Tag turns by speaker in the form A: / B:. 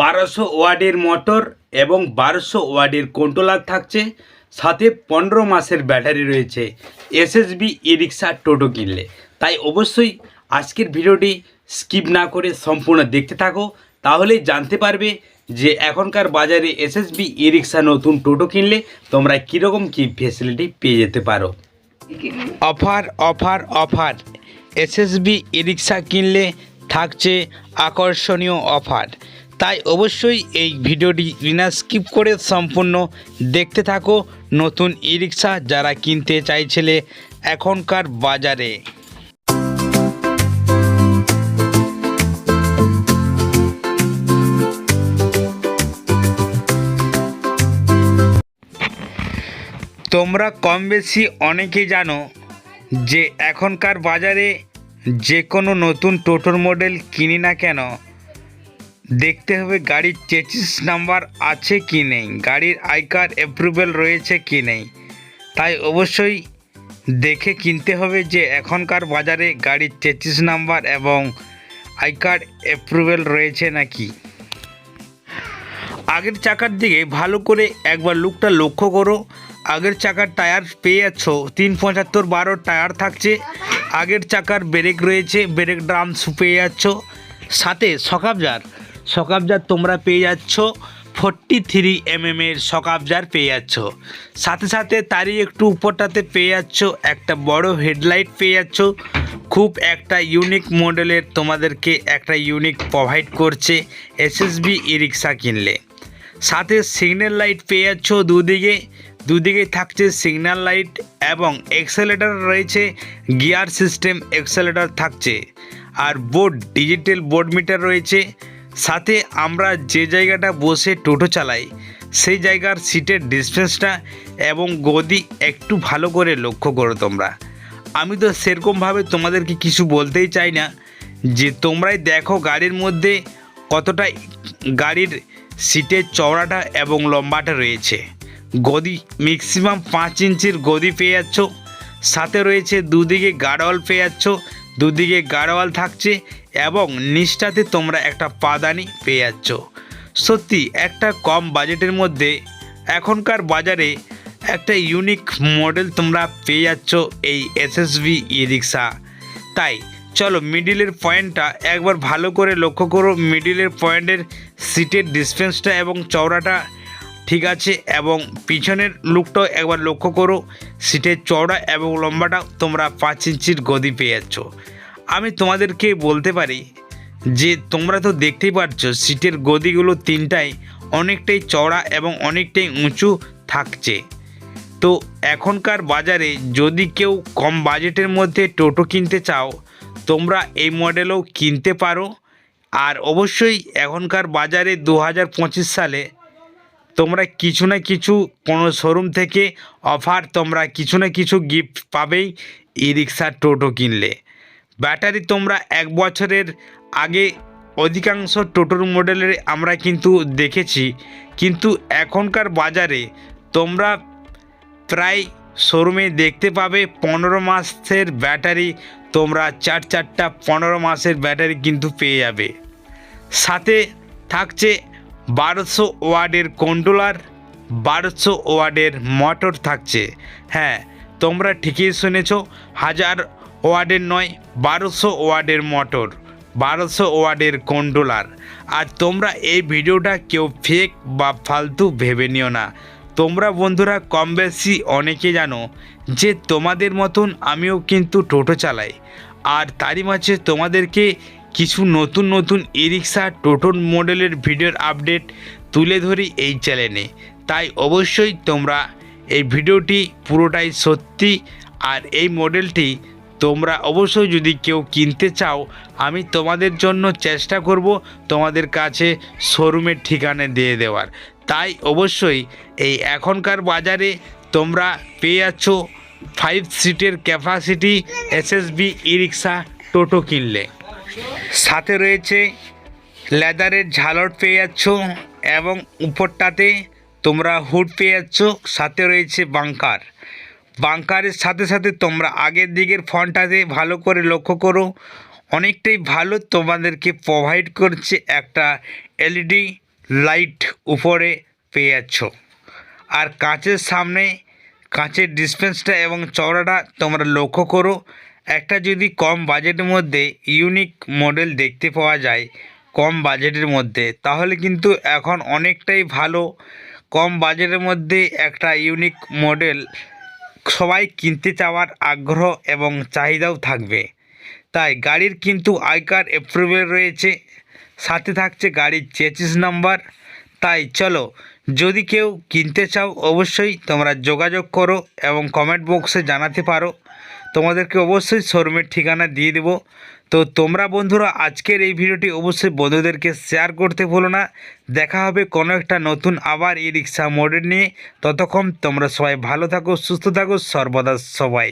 A: বারোশো ওয়ার্ডের মোটর এবং বারোশো ওয়ার্ডের কন্ট্রোলার থাকছে, সাথে পনেরো মাসের ব্যাটারি রয়েছে, এসএসবি ই রিক্সা টোটো কিনলে। তাই অবশ্যই আজকের ভিডিওটি স্কিপ না করে সম্পূর্ণ দেখতে থাকো, তাহলেই জানতে পারবে যে এখনকার বাজারে এসএসবি ই রিক্সা নতুন টোটো কিনলে তোমরা কীরকম কী ফেসিলিটি পেয়ে যেতে পারো। Offer offer offer, SSB e rickshaw কিনলে থাকছে আকর্ষণীয় অফার। তাই অবশ্যই এই ভিডিওটি বিনা স্কিপ করে সম্পূর্ণ দেখতে থাকো। নতুন ই রিক্সা যারা কিনতে চাইছিলে এখনকার বাজারে। তোমরা কম বেশি অনেকেই জানো যে এখনকার বাজারে যে কোনো নতুন টোটোর মডেল কিনি না কেন দেখতে হবে গাড়ির চেচিস নাম্বার আছে কি নেই, গাড়ির আই কার্ড অ্যাপ্রুভেল রয়েছে কি নেই। তাই অবশ্যই দেখে কিনতে হবে যে এখনকার বাজারে গাড়ির চেচিস নাম্বার এবং আই কার্ড অ্যাপ্রুভেল রয়েছে নাকি। আগের চাকার দিকে ভালো করে একবার লুকটা লক্ষ্য করো। আগের চাকার টায়ার পেয়ে যাচ্ছ তিন পঁচাত্তর বারো টায়ার থাকছে। আগের চাকার ব্রেক রয়েছে, ব্রেক ড্রামস পেয়ে যাচ্ছ সাথে সকাবজার সকাবজার তোমরা পেয়ে যাচ্ছ ফোরটি থ্রি এম এর সকাবজার পেয়ে যাচ্ছ। সাথে সাথে তারই একটু উপরটাতে পেয়ে যাচ্ছ, একটা বড় হেডলাইট পেয়ে যাচ্ছ। খুব একটা ইউনিক মডেলের তোমাদেরকে একটা ইউনিক প্রোভাইড করছে এসএসবি ই রিক্সা কিনলে। সাথে সিগন্যাল লাইট পেয়ে যাচ্ছ দুদিকে। দুদিকে থাকছে সিগন্যাল লাইট এবং এক্সেলেটার রয়েছে গিয়ার সিস্টেম এক্সেলেটার থাকছে। আর বোর্ড ডিজিটাল বোর্ড মিটার রয়েছে। সাথে আমরা যে জায়গাটা বসে টোটো চালাই, সেই জায়গার সিটের ডিস্টেন্সটা এবং গদি একটু ভালো করে লক্ষ্য করো তোমরা। আমি তো সেরকমভাবে তোমাদেরকে কিছু বলতেই চাই না যে তোমরাই দেখো গাড়ির মধ্যে কতটা গাড়ির সিটের চওড়াটা এবং লম্বাটা রয়েছে। গদি ম্যাক্সিমাম পাঁচ ইঞ্চির গদি পেয়ে যাচ্ছ, সাথে রয়েছে দুদিকে গাড়োয়াল পেয়ে যাচ্ছ দুদিকে গাড়োয়াল থাকছে এবং নিচটাতে তোমরা একটা পাদানি পেয়ে যাচ্ছ। সত্যি, একটা কম বাজেটের মধ্যে এখনকার বাজারে একটা ইউনিক মডেল তোমরা পেয়ে যাচ্ছ এই এসএসভি ই রিক্সা তাই, চলো মিডিলের পয়েন্টটা একবার ভালো করে লক্ষ্য করো। মিডিলের পয়েন্টের সিটের ডিসটেন্সটা এবং চওড়াটা ঠিক আছে, এবং পিছনের লুকটাও একবার লক্ষ্য করো। সিটের চওড়া এবং লম্বাটা তোমরা পাঁচ ইঞ্চির গদি পেয়ে যাচ্ছ আমি তোমাদেরকে বলতে পারি যে, তোমরা তো দেখতেই পাচ্ছ সিটের গদিগুলো তিনটাই অনেকটাই চওড়া এবং অনেকটাই উঁচু থাকছে। তো এখনকার বাজারে যদি কেউ কম বাজেটের মধ্যে টোটো কিনতে চাও, তোমরা এই মডেলও কিনতে পারো। আর অবশ্যই এখনকার বাজারে দু হাজার পঁচিশ সালে তোমরা কিছু না কিছু কোনো শোরুম থেকে অফার তোমরা কিছু না কিছু গিফট পাবেই ই রিক্সা টোটো কিনলে। ব্যাটারি তোমরা এক বছরের আগে অধিকাংশ টোটোর মডেলের আমরা কিন্তু দেখেছি, কিন্তু এখনকার বাজারে তোমরা প্রায় শোরুমে দেখতে পাবে পনেরো মাসের ব্যাটারি, তোমরা চার চারটা পনেরো মাসের ব্যাটারি কিন্তু পেয়ে যাবে। সাথে থাকছে বারোশো ওয়ার্ডের কন্ট্রোলার, বারোশো ওয়ার্ডের মোটর থাকছে। হ্যাঁ তোমরা ঠিকই শুনেছ, হাজার ওয়ার্ডের নয়, বারোশো ওয়ার্ডের মোটর, বারোশো ওয়ার্ডের কন্ট্রোলার। আর তোমরা এই ভিডিওটা কেউ ফেক বা ফালতু ভেবে নিও না। তোমরা বন্ধুরা কম বেশি অনেকে জানো যে তোমাদের মতন আমিও কিন্তু টোটো চালাই। আর তারই মাঝে তোমাদেরকে কিছু নতুন নতুন ই রিক্সা টোটোর মডেলের ভিডিওর আপডেট তুলে ধরি এই চ্যানেলে তাই অবশ্যই তোমরা এই ভিডিওটি পুরোটাই সত্যি আর এই মডেলটি তোমরা অবশ্যই যদি কেউ কিনতে চাও, আমি তোমাদের জন্য চেষ্টা করব তোমাদের কাছে শোরুমের ঠিকানা দিয়ে দেওয়ার। তাই অবশ্যই এই এখনকার বাজারে তোমরা পেয়ে যাচ্ছ ফাইভ সিটের ক্যাপাসিটি এসএসবি ই রিক্সা টোটো কিনলে। সাথে রয়েছে লেদারের ঝালট পেয়ে যাচ্ছ এবং উপরটাতে তোমরা হুড পেয়ে যাচ্ছ, সাথে রয়েছে বাংকার। বাংকারের সাথে সাথে তোমরা আগের দিকের ফ্রন্টটাতে ভালো করে লক্ষ্য করো। অনেকটাই ভালো তোমাদেরকে প্রোভাইড করছে একটা এলইডি লাইট উপরে পেয়ে যাচ্ছ। আর কাঁচের সামনে কাঁচের ডিসপেন্সটা এবং চওড়াটা তোমরা লক্ষ্য করো। একটা যদি কম বাজেটের মধ্যে ইউনিক মডেল দেখতে পাওয়া যায় কম বাজেটের মধ্যে, তাহলে কিন্তু এখন অনেকটাই ভালো। কম বাজেটের মধ্যে একটা ইউনিক মডেল সবাই কিনতে চাওয়ার আগ্রহ এবং চাহিদাও থাকবে। তাই গাড়ির কিন্তু আইকার অ্যাপ্রুভেল রয়েছে, সাথে থাকছে গাড়ির চেচিস নাম্বার তাই চলো, যদি কেউ কিনতে চাও অবশ্যই তোমরা যোগাযোগ করো এবং কমেন্ট বক্সে জানাতে পারো। তোমাদেরকে অবশ্যই শোরুমের ঠিকানা দিয়ে দেব। তো তোমরা বন্ধুরা, আজকের এই ভিডিওটি অবশ্যই বন্ধুদেরকে শেয়ার করতে ভুলো না। দেখা হবে কোনো একটা নতুন আবার ই রিক্সা মডেল নিয়ে। ততক্ষণ তোমরা সবাই ভালো থাকো, সুস্থ থাকো, সর্বদা সবাই।